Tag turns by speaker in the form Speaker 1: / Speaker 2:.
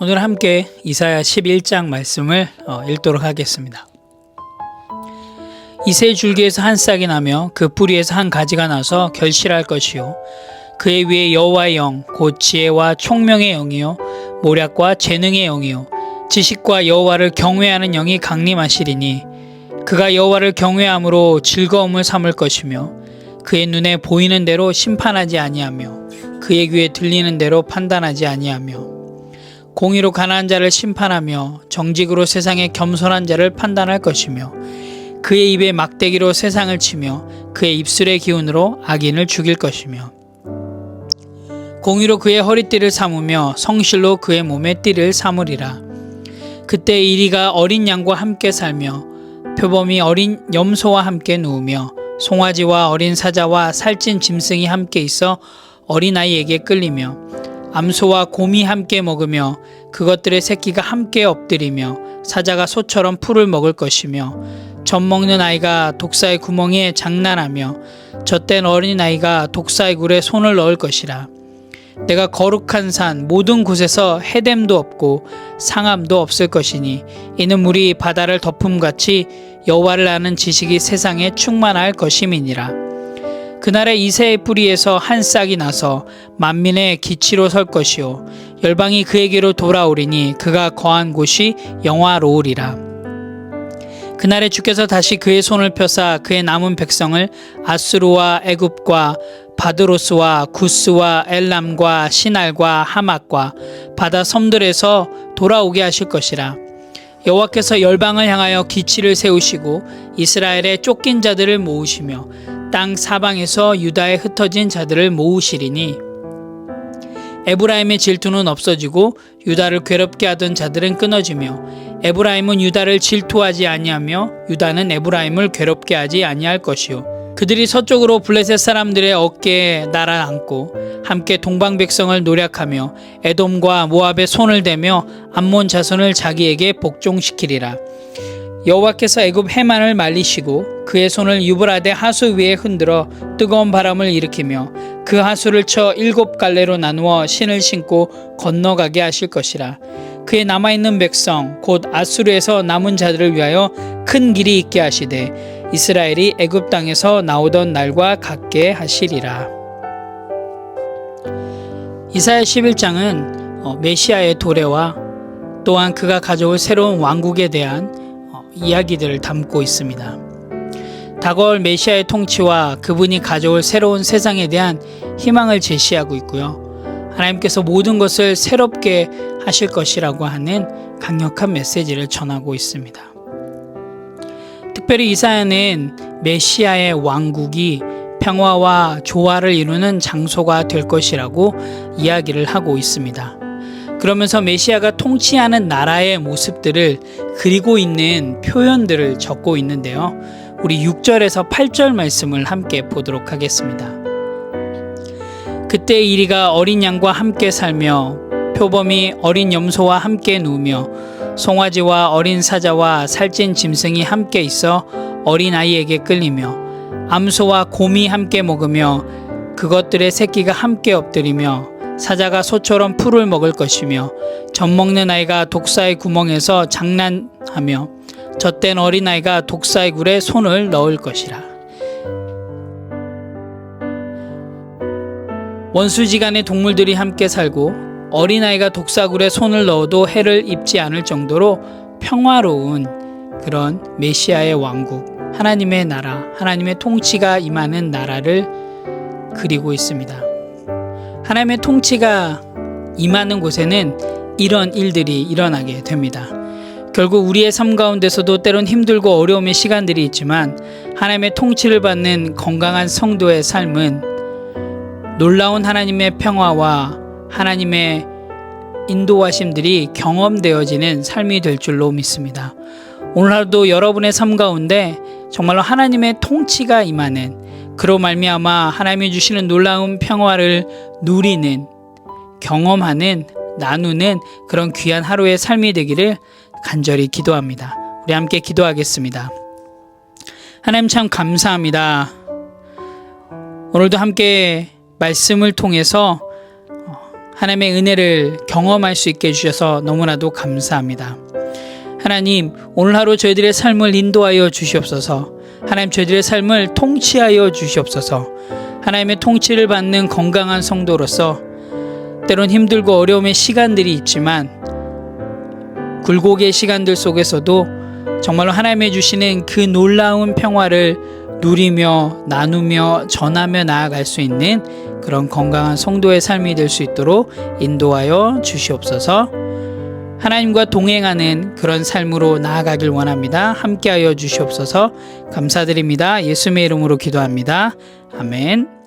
Speaker 1: 오늘 함께 이사야 11장 말씀을 어, 읽도록 하겠습니다. 이새 줄기에서 한 싹이 나며 그 뿌리에서 한 가지가 나서 결실할 것이요. 그의 위에 여호와의 영, 곧 지혜와 총명의 영이요. 모략과 재능의 영이요. 지식과 여호와를 경외하는 영이 강림하시리니 그가 여호와를 경외함으로 즐거움을 삼을 것이며 그의 눈에 보이는 대로 심판하지 아니하며 그의 귀에 들리는 대로 판단하지 아니하며 공의로 가난한 자를 심판하며 정직으로 세상의 겸손한 자를 판단할 것이며 그의 입에 막대기로 세상을 치며 그의 입술의 기운으로 악인을 죽일 것이며 공의로 그의 허리띠를 삼으며 성실로 그의 몸에 띠를 삼으리라. 그때 이리가 어린 양과 함께 살며 표범이 어린 염소와 함께 누우며 송아지와 어린 사자와 살찐 짐승이 함께 있어 어린아이에게 끌리며 암소와 곰이 함께 먹으며 그것들의 새끼가 함께 엎드리며 사자가 소처럼 풀을 먹을 것이며 젖 먹는 아이가 독사의 구멍에 장난하며 젖된 어린아이가 독사의 굴에 손을 넣을 것이라. 내가 거룩한 산 모든 곳에서 해됨도 없고 상함도 없을 것이니 이는 물이 바다를 덮음같이 여호와를 아는 지식이 세상에 충만할 것임이니라 그날에 이새의 뿌리에서 한 싹이 나서 만민의 기치로 설 것이요. 열방이 그에게로 돌아오리니 그가 거한 곳이 영화로우리라. 그날에 주께서 다시 그의 손을 펴사 그의 남은 백성을 아수르와 애굽과 바드로스와 구스와 엘람과 시날과 하맛과 바다 섬들에서 돌아오게 하실 것이라. 여호와께서 열방을 향하여 기치를 세우시고 이스라엘의 쫓긴 자들을 모으시며 땅 사방에서 유다에 흩어진 자들을 모으시리니 에브라임의 질투는 없어지고 유다를 괴롭게 하던 자들은 끊어지며 에브라임은 유다를 질투하지 아니하며 유다는 에브라임을 괴롭게 하지 아니할 것이요. 그들이 서쪽으로 블레셋 사람들의 어깨에 날아앉고 함께 동방 백성을 노력하며 에돔과 모압의 손을 대며 암몬 자손을 자기에게 복종시키리라 여호와께서 애굽 해만을 말리시고 그의 손을 유브라데 하수 위에 흔들어 뜨거운 바람을 일으키며 그 하수를 쳐 일곱 갈래로 나누어 신을 신고 건너가게 하실 것이라. 그의 남아있는 백성 곧 아수르에서 남은 자들을 위하여 큰 길이 있게 하시되 이스라엘이 애굽 땅에서 나오던 날과 같게 하시리라. 이사야 11장은 어, 메시아의 도래와 또한 그가 가져올 새로운 왕국에 대한 어, 이야기들을 담고 있습니다. 다가올 메시아의 통치와 그분이 가져올 새로운 세상에 대한 희망을 제시하고 있고요. 하나님께서 모든 것을 새롭게 하실 것이라고 하는 강력한 메시지를 전하고 있습니다. 특별히 이사야는 메시아의 왕국이 평화와 조화를 이루는 장소가 될 것이라고 이야기를 하고 있습니다. 그러면서 메시아가 통치하는 나라의 모습들을 그리고 있는 표현들을 적고 있는데요. 우리 6절에서 8절 말씀을 함께 보도록 하겠습니다. 그때 이리가 어린 양과 함께 살며 표범이 어린 염소와 함께 누우며 송아지와 어린 사자와 살찐 짐승이 함께 있어 어린 아이에게 끌리며 암소와 곰이 함께 먹으며 그것들의 새끼가 함께 엎드리며 사자가 소처럼 풀을 먹을 것이며 젖 먹는 아이가 독사의 구멍에서 장난하며 젖된 어린아이가 독사의 굴에 손을 넣을 것이라. 원수지간의 동물들이 함께 살고 어린아이가 독사굴에 손을 넣어도 해를 입지 않을 정도로 평화로운 그런 메시아의 왕국, 하나님의 나라, 하나님의 통치가 임하는 나라를 그리고 있습니다. 하나님의 통치가 임하는 곳에는 이런 일들이 일어나게 됩니다. 결국 우리의 삶 가운데서도 때론 힘들고 어려움의 시간들이 있지만 하나님의 통치를 받는 건강한 성도의 삶은 놀라운 하나님의 평화와 하나님의 인도하심들이 경험되어지는 삶이 될 줄로 믿습니다. 오늘 하루도 여러분의 삶 가운데 정말로 하나님의 통치가 임하는 그로 말미암아 하나님이 주시는 놀라운 평화를 누리는 경험하는 나누는 그런 귀한 하루의 삶이 되기를 간절히 기도합니다. 우리 함께 기도하겠습니다. 하나님 참 감사합니다. 오늘도 함께 말씀을 통해서 하나님의 은혜를 경험할 수 있게 해주셔서 너무나도 감사합니다. 하나님, 오늘 하루 저희들의 삶을 인도하여 주시옵소서. 하나님, 저희들의 삶을 통치하여 주시옵소서. 하나님의 통치를 받는 건강한 성도로서 때론 힘들고 어려움의 시간들이 있지만 굴곡의 시간들 속에서도 정말로 하나님의 주시는 그 놀라운 평화를 누리며 나누며 전하며 나아갈 수 있는 그런 건강한 성도의 삶이 될 수 있도록 인도하여 주시옵소서. 하나님과 동행하는 그런 삶으로 나아가길 원합니다. 함께하여 주시옵소서. 감사드립니다. 예수님의 이름으로 기도합니다. 아멘.